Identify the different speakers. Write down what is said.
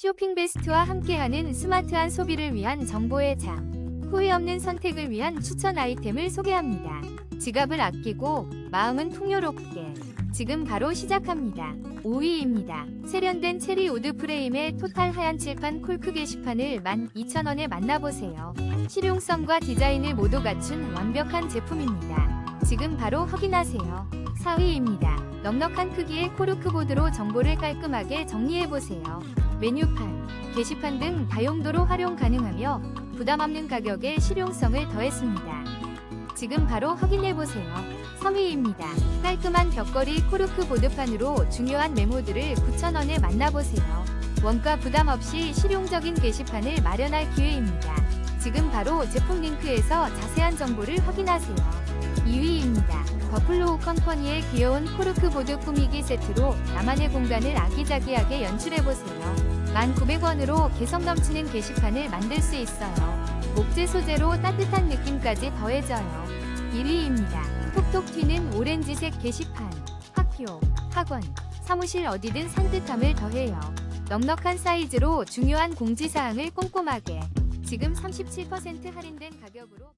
Speaker 1: 쇼핑 베스트와 함께하는 스마트한 소비를 위한 정보의 장. 후회 없는 선택을 위한 추천 아이템을 소개합니다. 지갑을 아끼고 마음은 풍요롭게. 지금 바로 시작합니다. 5위입니다. 세련된 체리 우드 프레임의 토탈 하얀 칠판 콜크 게시판을 12,000원에 만나보세요. 실용성과 디자인을 모두 갖춘 완벽한 제품입니다. 지금 바로 확인하세요. 4위입니다. 넉넉한 크기의 코르크 보드로 정보를 깔끔하게 정리해보세요. 메뉴판, 게시판 등 다용도로 활용 가능하며 부담 없는 가격에 실용성을 더했습니다. 지금 바로 확인해보세요. 3위입니다. 깔끔한 벽걸이 코르크 보드판으로 중요한 메모들을 9,000원에 만나보세요. 원가 부담 없이 실용적인 게시판을 마련할 기회입니다. 지금 바로 제품 링크에서 자세한 정보를 확인하세요. 2위입니다. 버플로우 컴퍼니의 귀여운 코르크 보드 꾸미기 세트로 나만의 공간을 아기자기하게 연출해보세요. 1,900원으로 개성 넘치는 게시판을 만들 수 있어요. 목재 소재로 따뜻한 느낌까지 더해져요. 1위입니다. 톡톡 튀는 오렌지색 게시판. 학교, 학원, 사무실 어디든 산뜻함을 더해요. 넉넉한 사이즈로 중요한 공지사항을 꼼꼼하게. 지금 37% 할인된 가격으로